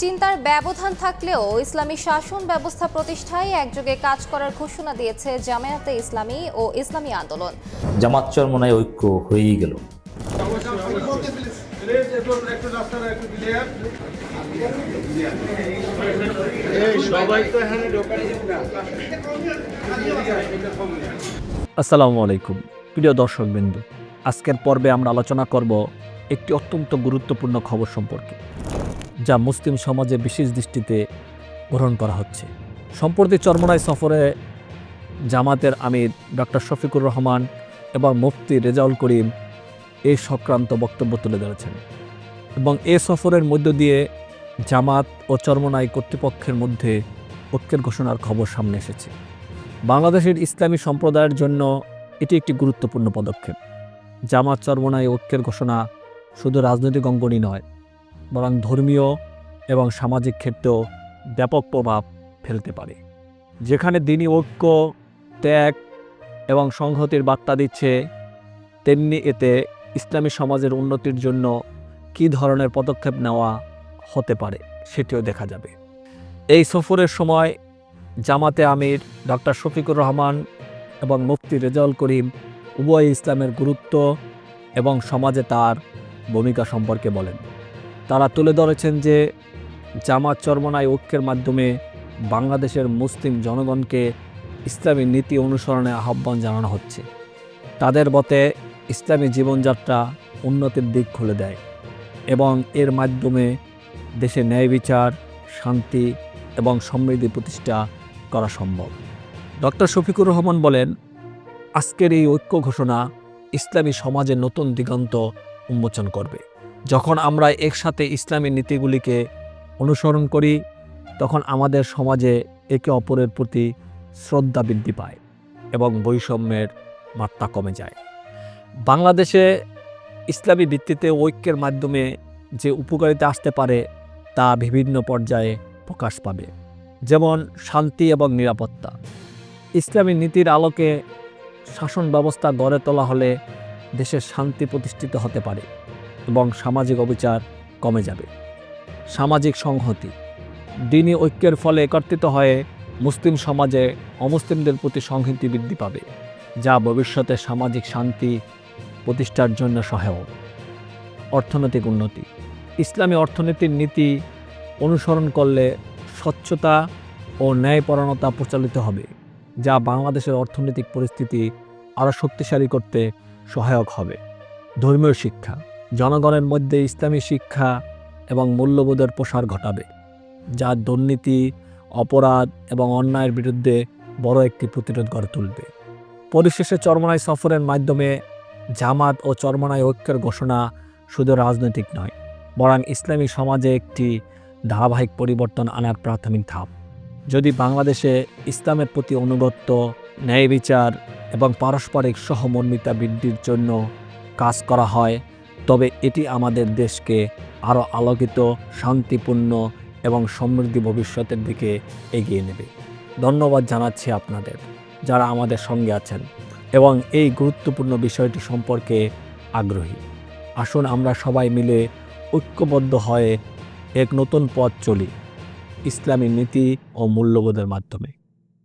চিন্তার ব্যবধান থাকলেও ইসলামী শাসন ব্যবস্থা প্রতিষ্ঠায় একযোগে কাজ করার ঘোষণা দিয়েছে জামায়াতে ইসলামী ও ইসলামী আন্দোলন। জামাত চরমনায় ঐক্য হয়েই গেল। আসসালামু আলাইকুম, প্রিয় দর্শকবৃন্দু। আজকের পর্বে আমরা আলোচনা করব একটি অত্যন্ত গুরুত্বপূর্ণ খবর সম্পর্কে, যা মুসলিম সমাজে বিশেষ দৃষ্টিতে গ্রহণ করা হচ্ছে। সম্প্রতি চরমনাই সফরে জামাতের আমির ডক্টর শফিকুর রহমান এবং মুফতি রেজাউল করিম এই সংক্রান্ত বক্তব্য তুলে ধরেছেন এবং এ সফরের মধ্য দিয়ে জামাত ও চরমনাই কর্তৃপক্ষের মধ্যে ঐক্যের ঘোষণার খবর সামনে এসেছে। বাংলাদেশের ইসলামী সম্প্রদায়ের জন্য এটি একটি গুরুত্বপূর্ণ পদক্ষেপ। জামাত চরমনায় ঐক্যের ঘোষণা শুধু রাজনৈতিক অঙ্গনই নয়, বরং ধর্মীয় এবং সামাজিক ক্ষেত্রেও ব্যাপক প্রভাব ফেলতে পারে। যেখানে দিনই ঐক্য, ত্যাগ এবং সংহতির বার্তা দিচ্ছে, তেমনি এতে ইসলামী সমাজের উন্নতির জন্য কী ধরনের পদক্ষেপ নেওয়া হতে পারে সেটিও দেখা যাবে। এই সফরের সময় জামাতে আমির ডক্টর শফিকুর রহমান এবং মুফতি রেজাউল করিম উভয় ইসলামের গুরুত্ব এবং সমাজে তার ভূমিকা সম্পর্কে বলেন। তারা তুলে ধরেছেন যে জামাত চরমনায় ঐক্যের মাধ্যমে বাংলাদেশের মুসলিম জনগণকে ইসলামী নীতি অনুসরণে আহ্বান জানানো হচ্ছে। তাদের মতে ইসলামী জীবনযাত্রা উন্নতির দিক খুলে দেয় এবং এর মাধ্যমে দেশে ন্যায় বিচার, শান্তি এবং সমৃদ্ধি প্রতিষ্ঠা করা সম্ভব। ডক্টর শফিকুর রহমান বলেন, আজকের এই ঐক্য ঘোষণা ইসলামী সমাজে নতুন দিগন্ত উন্মোচন করবে। যখন আমরা একসাথে ইসলামী নীতিগুলিকে অনুসরণ করি, তখন আমাদের সমাজে একে অপরের প্রতি শ্রদ্ধা বৃদ্ধি পায় এবং বৈষম্যের মাত্রা কমে যায়। বাংলাদেশে ইসলামী ভিত্তিতে ঐক্যের মাধ্যমে যে উপকারিতা আসতে পারে, তা বিভিন্ন পর্যায়ে প্রকাশ পাবে। যেমন শান্তি এবং নিরাপত্তা। ইসলামী নীতির আলোকে শাসন ব্যবস্থা গড়ে তোলা হলে দেশের শান্তি প্রতিষ্ঠিত হতে পারে এবং সামাজিক অবিচার কমে যাবে। সামাজিক সংহতি। দিনী ঐক্যের ফলে একত্রিত হয়ে মুসলিম সমাজে অমুসলিমদের প্রতি সংহতি বৃদ্ধি পাবে, যা ভবিষ্যতে সামাজিক শান্তি প্রতিষ্ঠার জন্য সহায়ক। অর্থনৈতিক উন্নতি। ইসলামী অর্থনীতির নীতি অনুসরণ করলে স্বচ্ছতা ও ন্যায়পরায়ণতা প্রচলিত হবে, যা বাংলাদেশের অর্থনৈতিক পরিস্থিতি আরও শক্তিশালী করতে সহায়ক হবে। ধর্মীয় শিক্ষা। জনগণের মধ্যে ইসলামী শিক্ষা এবং মূল্যবোধের প্রসার ঘটাবে, যা দুর্নীতি, অপরাধ এবং অন্যায়ের বিরুদ্ধে বড় একটি প্রতিরোধ গড়ে তুলবে। পরিশেষে চরমনাই সফরের মাধ্যমে জামাত ও চরমনাই ঐক্যের ঘোষণা শুধু রাজনৈতিক নয়, বরং ইসলামী সমাজে একটি ধারাবাহিক পরিবর্তন আনার প্রাথমিক ধাপ। যদি বাংলাদেশে ইসলামের প্রতি অনুগত্য, ন্যায় বিচার এবং পারস্পরিক সহমর্মিতা বৃদ্ধির জন্য কাজ করা হয়, তবে এটি আমাদের দেশকে আরও আলোকিত, শান্তিপূর্ণ এবং সমৃদ্ধি ভবিষ্যতের দিকে এগিয়ে নেবে। ধন্যবাদ জানাচ্ছি আপনাদের, যারা আমাদের সঙ্গে আছেন। এবং এই গুরুত্বপূর্ণ বিষয়টি সম্পর্কে আগ্রহী। আসুন আমরা সবাই মিলে ঐক্যবদ্ধ হয়ে এক নতুন পথ চলি। ইসলামী নীতি ও মূল্যবোধের মাধ্যমে।